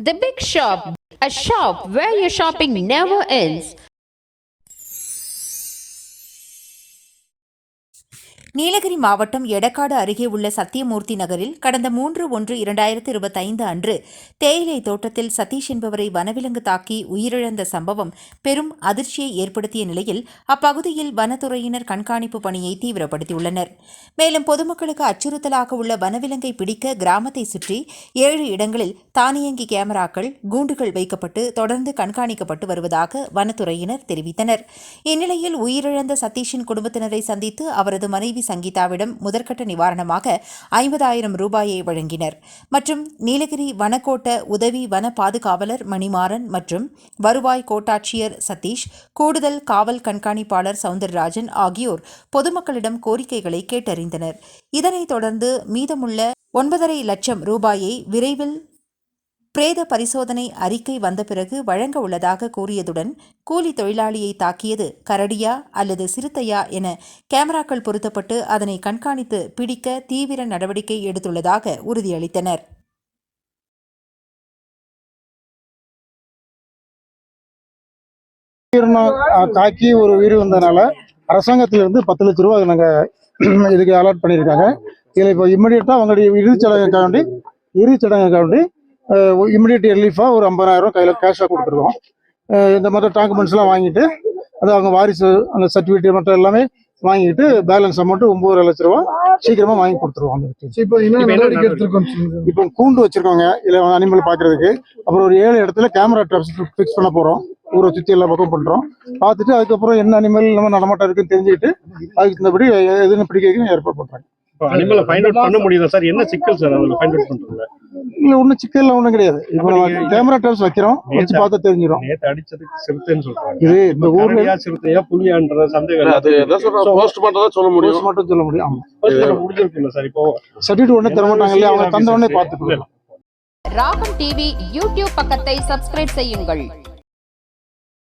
The Big Shop, a shop where your shopping never ends. Nilgiri மாவட்டம் எடக்காடு அருகே உள்ள சத்தியமூர்த்தி நகரில் கடந்த மூன்று ஒன்று இரண்டாயிரத்து இருபத்தைந்து அன்று தேயிலை தோட்டத்தில் சதீஷ் என்பவரை வனவிலங்கு தாக்கி உயிரிழந்த சம்பவம் பெரும் அதிர்ச்சியை ஏற்படுத்திய நிலையில் அப்பகுதியில் வனத்துறையினர் கண்காணிப்பு பணியை தீவிரப்படுத்தியுள்ளனர். மேலும் பொதுமக்களுக்கு அச்சுறுத்தலாக உள்ள வனவிலங்கை பிடிக்க கிராமத்தை சுற்றி ஏழு இடங்களில் தானியங்கி கேமராக்கள் கூண்டுகள் வைக்கப்பட்டு தொடர்ந்து கண்காணிக்கப்பட்டு வருவதாக வனத்துறையினர் தெரிவித்தனர். இந்நிலையில் உயிரிழந்த சதீஷின் குடும்பத்தினரை சந்தித்து அவரது மனைவி சங்கீதாவிடம் முதற்கட்ட நிவாரணமாக ஐம்பதாயிரம் ரூபாயை வழங்கினர். மற்றும் நீலகிரி வனக்கோட்ட உதவி வன பாதுகாவலர் மணிமாறன் மற்றும் வருவாய் கோட்டாட்சியர் சதீஷ் கூடுதல் காவல் கண்காணிப்பாளர் சவுந்தரராஜன் ஆகியோர் பொதுமக்களிடம் கோரிக்கைகளை கேட்டறிந்தனர். இதனைத் தொடர்ந்து மீதமுள்ள ஒன்பதரை லட்சம் ரூபாயை விரைவில் பிரேத பரிசோதனை அறிக்கை வந்த பிறகு வழங்க உள்ளதாக கூறியதுடன் கூலி தொழிலாளியை தாக்கியது கரடியா அல்லது சிறுத்தையா என கேமராக்கள் பொருத்தப்பட்டு அதனை கண்காணித்து பிடிக்க தீவிர நடவடிக்கை எடுத்துள்ளதாக உறுதியளித்தனர். தாக்கி ஒரு உயிர் வந்ததுனால அரசாங்கத்திலிருந்து பத்து லட்ச ரூபா நாங்கள் இதுக்கு அலாட் பண்ணியிருக்காங்க. இதில் இப்போ இம்மிடியட்டாக அவங்களுடைய இறுதிச் சடங்குக்காக இம்மிடியட் ரிலீஃபாக ஒரு ஐம்பதாயிரம் ரூபா கையில் கேஷாக கொடுத்துருக்கோம். அஹ், இந்த மாதிரி டாக்குமெண்ட்ஸ்லாம் வாங்கிட்டு அது அவங்க வாரிசு அந்த சர்டிஃபிகேட் மற்ற எல்லாமே வாங்கிட்டு பேலன்ஸ் அமௌண்ட் ஒன்பது லட்ச ரூபா சீக்கிரமா வாங்கி கொடுத்துருவோம். இப்போ என்ன நடவடிக்கை எடுத்திருக்கோம் சொல்லுங்க. இப்போ கூண்டு வச்சிருக்கோங்க இதுல அனிமல் பாக்குறதுக்கு. அப்புறம் ஒரு ஏழு இடத்துல கேமரா ட்ராப்ஸ் ஃபிக்ஸ் பண்ண போறோம். ஊரை சுத்தி எல்லா பக்கம் பண்றோம். பார்த்துட்டு அதுக்கப்புறம் என்ன அனிமல் நம்ம நடமாட்டம் இருக்குன்னு தெரிஞ்சுக்கிட்டு அதுக்கு தகுந்தபடி எதுன்னு பிடிக்கிறதுக்கு ஏற்பாடு பண்றாங்க அனிமலை ஃபைண்ட் அவுட் பண்ண முடியுதா சார்? என்ன சிக்கல் சார் அதில் ஃபைண்ட் அவுட் பண்றதுல? இல்ல ஒன்றும் சிக்கல்லாம் ஒன்றும் கிடையாது. இப்போ நம்ம கேமரா ட்ராப்ஸ் வைக்கிறோம் வச்சு பார்த்தா தெரிஞ்சிடும் நேத்து அடிச்சதுக்கு சிறுத்தைன்னு சொல்றாங்க. இது இந்த ஊர்ல சிறுத்தையா புலியான்ற சந்தேகம் அது என்ன சொல்றாங்க போஸ்ட் பண்றதா சொல்ல முடியும். போஸ்ட் மட்டும் சொல்ல முடியும். ஆமா. Postmortem முடிஞ்சிருக்குல்ல சார்? இப்போ சர்டிஃபிகேட் உடனே தர மாட்டாங்க இல்லையா? அவங்க தந்த உடனே பார்த்துக்கலாம். ராகம் டிவி யூடியூப் பக்கத்தை சப்ஸ்கிரைப் செய்யுங்கள்.